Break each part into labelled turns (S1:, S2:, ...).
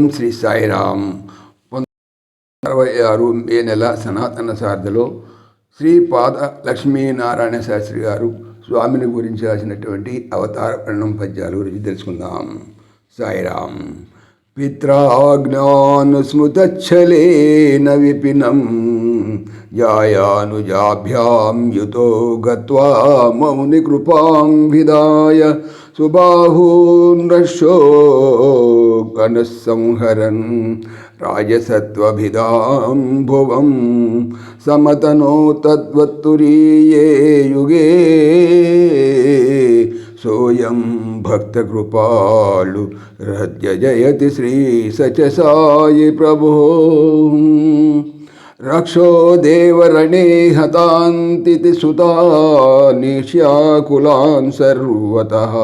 S1: ఓం శ్రీ సాయిరామ్. అరవై ఆరు మే నెల సనాతన సారథిలో శ్రీ పాద లక్ష్మీనారాయణ శాస్త్రి గారు స్వామిని గురించి రాసినటువంటి అవతార ప్రణం పద్యాలు గురించి తెలుసుకుందాం. సాయిరామ్. పిత్రాజ్ఞానుస్మృతచ్చలేన విపినం జాయానుజాభ్యాం యుతో గత్వా మౌని కృపాం విదాయ సుబాహూన్రశో కనఃసంహరన్ రాజసత్వభిదాం భువం సమతనో తద్వత్తురీయే యుగే सोयं भक्त कृपालु हृदय जयति श्री सच साई प्रभो। रक्षो देवरणे हतान्ति सुता निश्याकुलान् सर्वतः।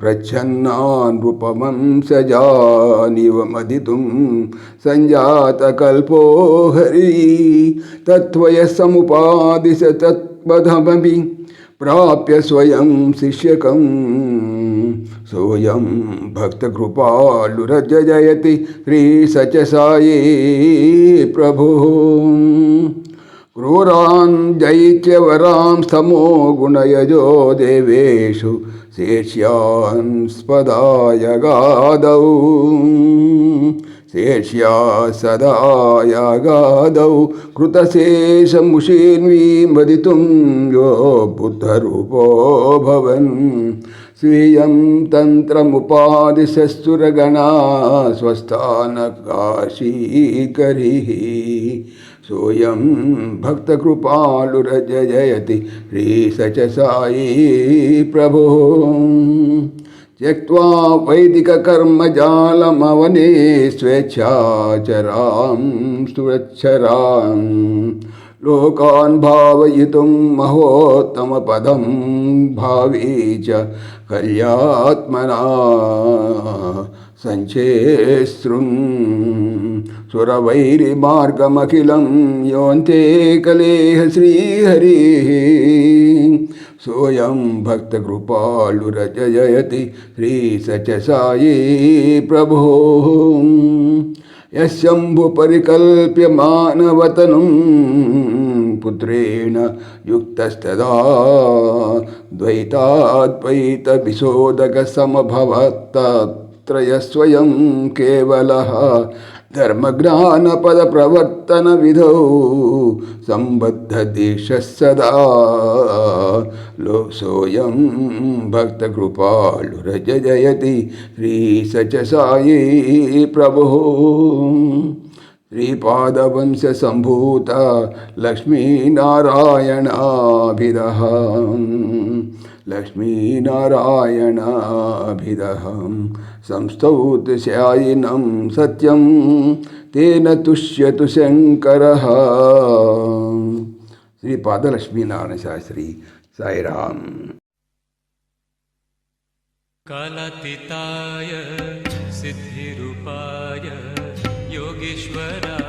S1: प्रच्छन्नानुपमं सजानिव मदितुं सञ्जातकल्पो हरि। तत्त्वयः समुपादिश तत्पथमपि ప్రాప్య స్వయం శిష్యకం సోయం భక్తకృపాళురజయతి శ్రీ సచ సాయి ప్రభు. క్రూరాన్ జైత్యవరాం స్తమో గుణయజో దేవేషు శేష్యాన్ స్పదాయ గాదౌ శేష్యా సదాయగాదౌ కృతశేషముషీన్వీం వదితుం యో బుద్ధరూపో భవన్ స్వీయం తంత్రముపాదిశస్తురగణా స్వస్థానకాశీకరి సోయం భక్తకృపాళురజయతి శ్రీ సచ సాయి ప్రభో त्यक्त्वा वैदिककर्मजालमवने स्वेच्छाचरां सुरच्छरां लोकान् भावयितुं महोत्तमपदं भावी च कल्यात्मना सञ्चेसृं सुरवैरिमार्गमखिलं योऽन्ते कलेह श्रीहरिः। सोयं भक्त कृपालुरजयति श्री सच साई प्रभो। यशंभु परिकल्प्य मानवतनुं पुत्रेण युक्तस्तदा द्वैताद्वैतविशोदकसमभवत्तत्र यः स्वयं केवलः धर्मज्ञानपदप्रवर्तनविधौ सम्बद्धदीक्षः सदा लो सोऽयं भक्तकृपालुरजयति श्रीसच साई प्रभुः। श्रीपादवंशसम्भूत लक्ष्मीनारायणाभिदः संस्तौतस्यायिनं सत्यं तेन तुष्यतु शङ्करः। श्रीपादलक्ष्मीनारायणशास्त्री साईराम।
S2: कालातीताय सिद्धिरूपाय योगेश्वराय।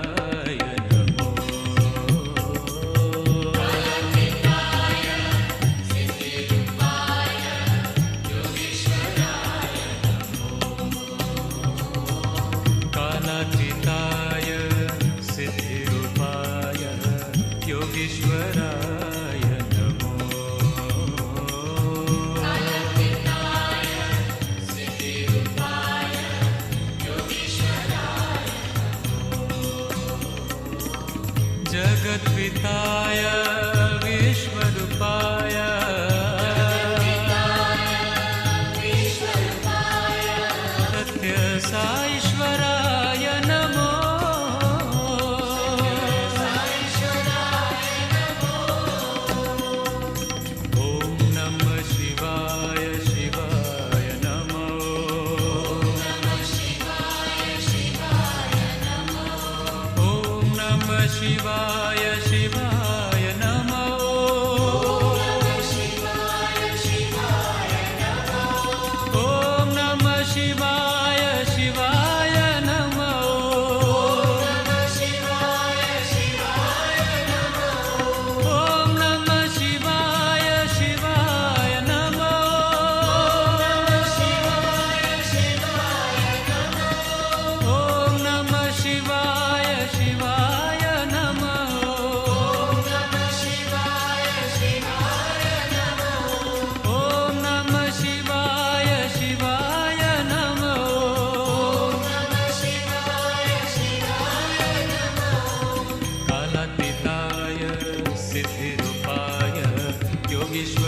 S2: शिवाय शिवाय